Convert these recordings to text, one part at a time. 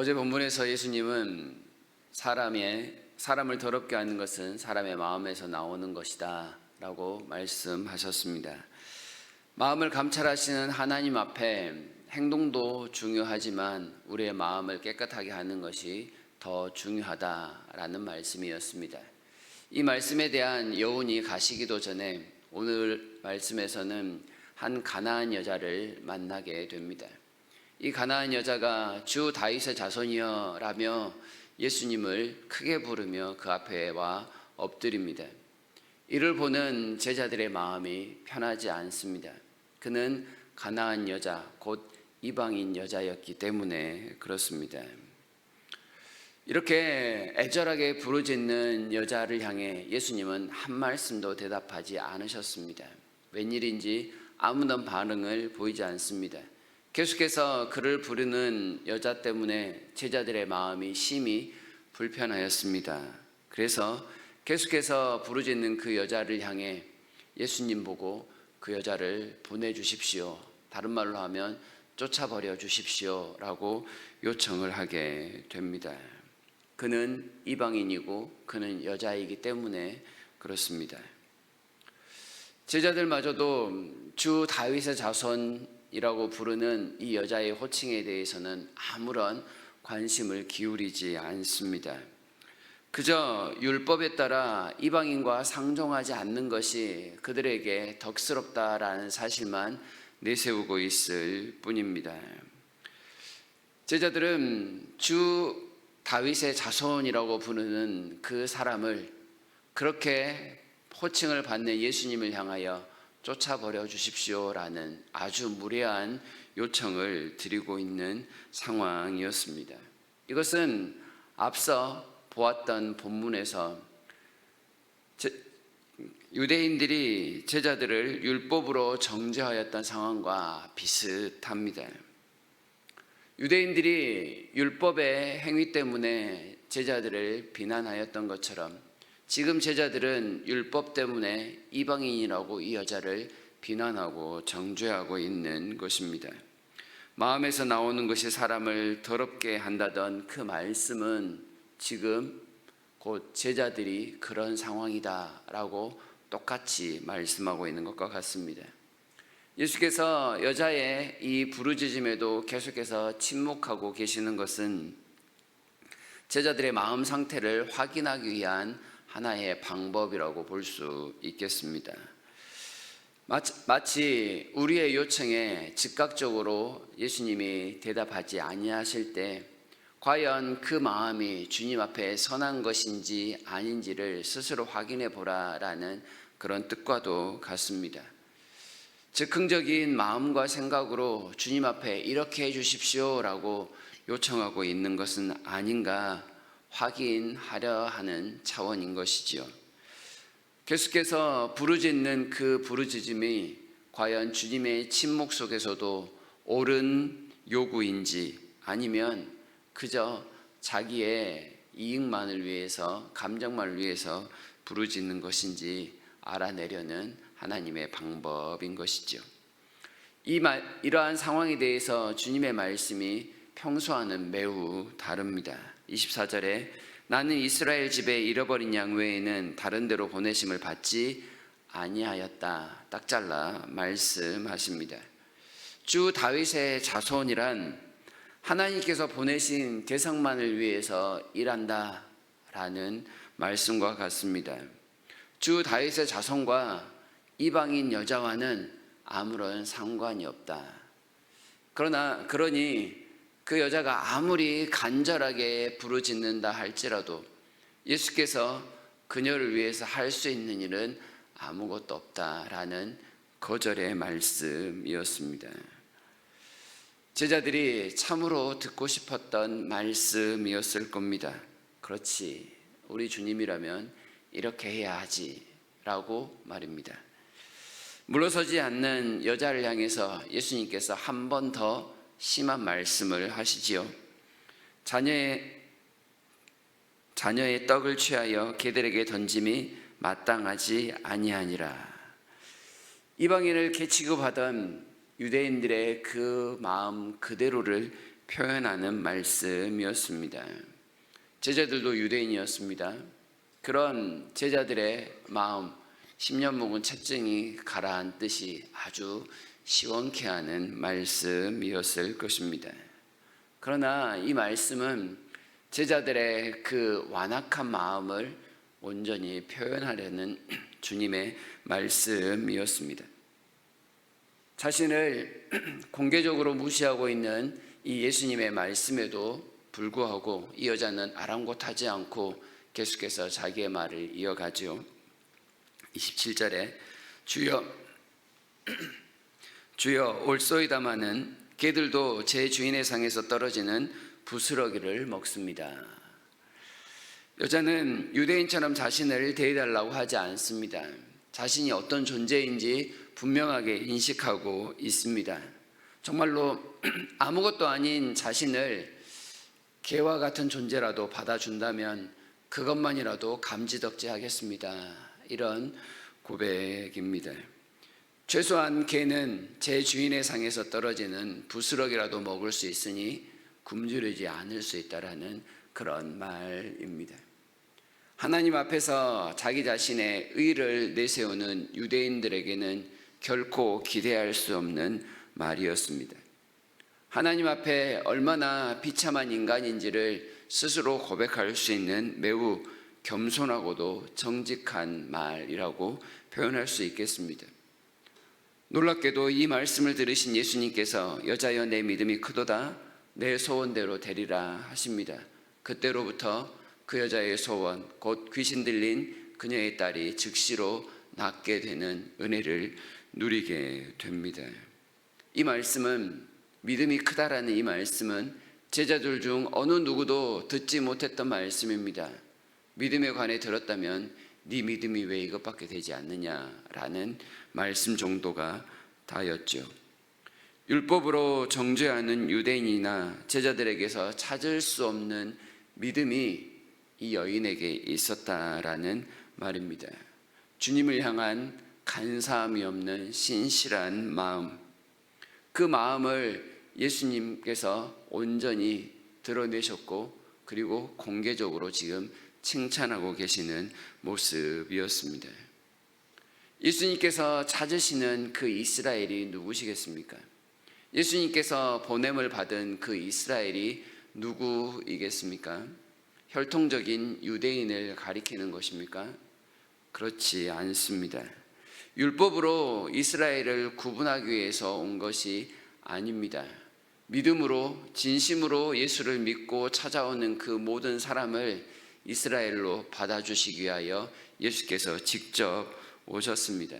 어제 본문에서 예수님은 사람의 사람을 더럽게 하는 것은 사람의 마음에서 나오는 것이다 라고 말씀하셨습니다. 마음을 감찰하시는 하나님 앞에 행동도 중요하지만 우리의 마음을 깨끗하게 하는 것이 더 중요하다라는 말씀이었습니다. 이 말씀에 대한 여운이 가시기도 전에 오늘 말씀에서는 한 가나안 여자를 만나게 됩니다. 이 가나안 여자가 주 다윗의 자손이여라며 예수님을 크게 부르며 그 앞에 와 엎드립니다. 이를 보는 제자들의 마음이 편하지 않습니다. 그는 가나안 여자, 곧 이방인 여자였기 때문에 그렇습니다. 이렇게 애절하게 부르짖는 여자를 향해 예수님은 한 말씀도 대답하지 않으셨습니다. 웬일인지 아무런 반응을 보이지 않습니다. 계속해서 그를 부르는 여자 때문에 제자들의 마음이 심히 불편하였습니다. 그래서 계속해서 부르짖는 그 여자를 향해 예수님 보고 그 여자를 보내주십시오. 다른 말로 하면 쫓아버려 주십시오. 라고 요청을 하게 됩니다. 그는 이방인이고 그는 여자이기 때문에 그렇습니다. 제자들마저도 주 다윗의 자손 이라고 부르는 이 여자의 호칭에 대해서는 아무런 관심을 기울이지 않습니다. 그저 율법에 따라 이방인과 상종하지 않는 것이 그들에게 덕스럽다라는 사실만 내세우고 있을 뿐입니다. 제자들은 주 다윗의 자손이라고 부르는 그 사람을 그렇게 호칭을 받는 예수님을 향하여 쫓아버려 주십시오라는 아주 무례한 요청을 드리고 있는 상황이었습니다. 이것은 앞서 보았던 본문에서 유대인들이 제자들을 율법으로 정죄하였던 상황과 비슷합니다. 유대인들이 율법의 행위 때문에 제자들을 비난하였던 것처럼 지금 제자들은 율법 때문에 이방인이라고 이 여자를 비난하고 정죄하고 있는 것입니다. 마음에서 나오는 것이 사람을 더럽게 한다던 그 말씀은 지금 곧 제자들이 그런 상황이다라고 똑같이 말씀하고 있는 것과 같습니다. 예수께서 여자의 이 부르짖음에도 계속해서 침묵하고 계시는 것은 제자들의 마음 상태를 확인하기 위한 하나의 방법이라고 볼 수 있겠습니다. 마치 우리의 요청에 즉각적으로 예수님이 대답하지 아니하실 때 과연 그 마음이 주님 앞에 선한 것인지 아닌지를 스스로 확인해 보라라는 그런 뜻과도 같습니다. 즉흥적인 마음과 생각으로 주님 앞에 이렇게 해 주십시오라고 요청하고 있는 것은 아닌가 확인하려 하는 차원인 것이지요. 계속해서 부르짖는 그 부르짖음이 과연 주님의 침묵 속에서도 옳은 요구인지 아니면 그저 자기의 이익만을 위해서 감정만을 위해서 부르짖는 것인지 알아내려는 하나님의 방법인 것이죠. 이 말, 이러한 상황에 대해서 주님의 말씀이 평소와는 매우 다릅니다. 24절에 나는 이스라엘 집에 잃어버린 양 외에는 다른 데로 보내심을 받지 아니하였다. 딱 잘라 말씀하십니다. 주 다윗의 자손이란 하나님께서 보내신 대상만을 위해서 일한다라는 말씀과 같습니다. 주 다윗의 자손과 이방인 여자와는 아무런 상관이 없다. 그러나 그러니 그 여자가 아무리 간절하게 부르짖는다 할지라도 예수께서 그녀를 위해서 할 수 있는 일은 아무것도 없다라는 거절의 말씀이었습니다. 제자들이 참으로 듣고 싶었던 말씀이었을 겁니다. 그렇지. 우리 주님이라면 이렇게 해야 하지. 라고 말입니다. 물러서지 않는 여자를 향해서 예수님께서 한 번 더 심한 말씀을 하시지요. 자녀의 자녀의 떡을 취하여 개들에게 던짐이 마땅하지 아니하니라. 이방인을 개취급하던 유대인들의 그 마음 그대로를 표현하는 말씀이었습니다. 제자들도 유대인이었습니다. 그런 제자들의 마음, 10년 묵은 채증이 가라앉듯이 아주 시원케 하는 말씀이었을 것입니다. 그러나 이 말씀은 제자들의 그 완악한 마음을 온전히 표현하려는 주님의 말씀이었습니다. 자신을 공개적으로 무시하고 있는 이 예수님의 말씀에도 불구하고 이 여자는 아랑곳하지 않고 계속해서 자기의 말을 이어가지요. 27절에 주여 주여 올소이다마는 개들도 제 주인의 상에서 떨어지는 부스러기를 먹습니다. 여자는 유대인처럼 자신을 대해달라고 하지 않습니다. 자신이 어떤 존재인지 분명하게 인식하고 있습니다. 정말로 아무것도 아닌 자신을 개와 같은 존재라도 받아준다면 그것만이라도 감지덕지하겠습니다. 이런 고백입니다. 최소한 개는 제 주인의 상에서 떨어지는 부스러기라도 먹을 수 있으니 굶주리지 않을 수 있다라는 그런 말입니다. 하나님 앞에서 자기 자신의 의를 내세우는 유대인들에게는 결코 기대할 수 없는 말이었습니다. 하나님 앞에 얼마나 비참한 인간인지를 스스로 고백할 수 있는 매우 겸손하고도 정직한 말이라고 표현할 수 있겠습니다. 놀랍게도 이 말씀을 들으신 예수님께서 여자여 내 믿음이 크도다 내 소원대로 되리라 하십니다. 그때로부터 그 여자의 소원 곧 귀신 들린 그녀의 딸이 즉시로 낫게 되는 은혜를 누리게 됩니다. 이 말씀은 믿음이 크다라는 이 말씀은 제자들 중 어느 누구도 듣지 못했던 말씀입니다. 믿음에 관해 들었다면 네 믿음이 왜 이것밖에 되지 않느냐라는 말씀 정도가 다였죠. 율법으로 정죄하는 유대인이나 제자들에게서 찾을 수 없는 믿음이 이 여인에게 있었다라는 말입니다. 주님을 향한 간사함이 없는 신실한 마음. 그 마음을 예수님께서 온전히 드러내셨고 그리고 공개적으로 지금 칭찬하고 계시는 모습이었습니다. 예수님께서 찾으시는 그 이스라엘이 누구시겠습니까? 예수님께서 보냄을 받은 그 이스라엘이 누구이겠습니까? 혈통적인 유대인을 가리키는 것입니까? 그렇지 않습니다. 율법으로 이스라엘을 구분하기 위해서 온 것이 아닙니다. 믿음으로 진심으로 예수를 믿고 찾아오는 그 모든 사람을 이스라엘로 받아주시기 위하여 예수께서 직접 오셨습니다.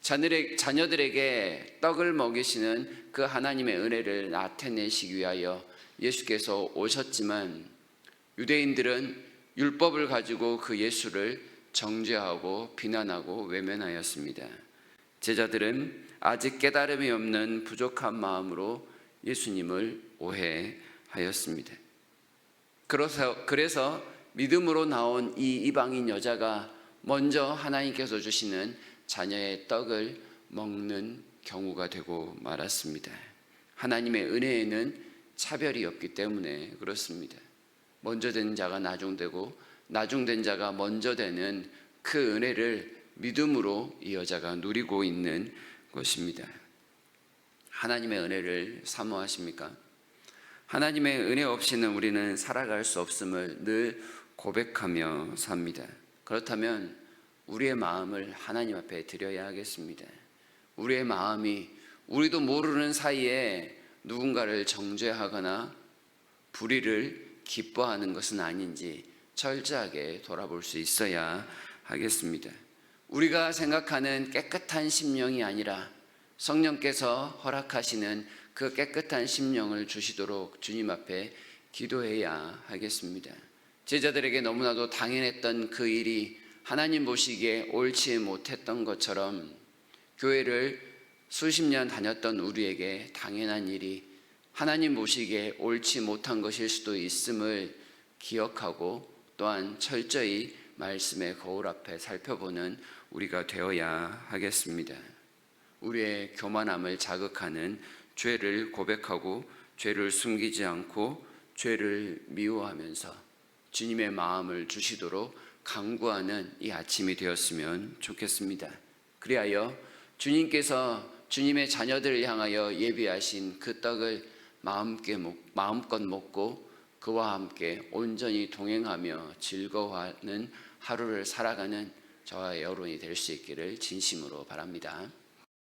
자녀들에게 떡을 먹이시는 그 하나님의 은혜를 나타내시기 위하여 예수께서 오셨지만 유대인들은 율법을 가지고 그 예수를 정죄하고 비난하고 외면하였습니다. 제자들은 아직 깨달음이 없는 부족한 마음으로 예수님을 오해하였습니다. 그래서, 그래서 믿음으로 나온 이 이방인 여자가 먼저 하나님께서 주시는 자녀의 떡을 먹는 경우가 되고 말았습니다. 하나님의 은혜에는 차별이 없기 때문에 그렇습니다. 먼저 된 자가 나중되고 나중된 자가 먼저 되는 그 은혜를 믿음으로 이 여자가 누리고 있는 것입니다. 하나님의 은혜를 사모하십니까? 하나님의 은혜 없이는 우리는 살아갈 수 없음을 늘 고백하며 삽니다. 그렇다면 우리의 마음을 하나님 앞에 드려야 하겠습니다. 우리의 마음이 우리도 모르는 사이에 누군가를 정죄하거나 불의를 기뻐하는 것은 아닌지 철저하게 돌아볼 수 있어야 하겠습니다. 우리가 생각하는 깨끗한 심령이 아니라 성령께서 허락하시는 그 깨끗한 심령을 주시도록 주님 앞에 기도해야 하겠습니다. 제자들에게 너무나도 당연했던 그 일이 하나님 보시기에 옳지 못했던 것처럼 교회를 수십 년 다녔던 우리에게 당연한 일이 하나님 보시기에 옳지 못한 것일 수도 있음을 기억하고 또한 철저히 말씀의 거울 앞에 살펴보는 우리가 되어야 하겠습니다. 우리의 교만함을 자극하는 죄를 고백하고 죄를 숨기지 않고 죄를 미워하면서 주님의 마음을 주시도록 강구하는 이 아침이 되었으면 좋겠습니다. 그리하여 주님께서 주님의 자녀들을 향하여 예비하신 그 떡을 마음껏 먹고 그와 함께 온전히 동행하며 즐거워하는 하루를 살아가는 저와 여러분이 될 수 있기를 진심으로 바랍니다.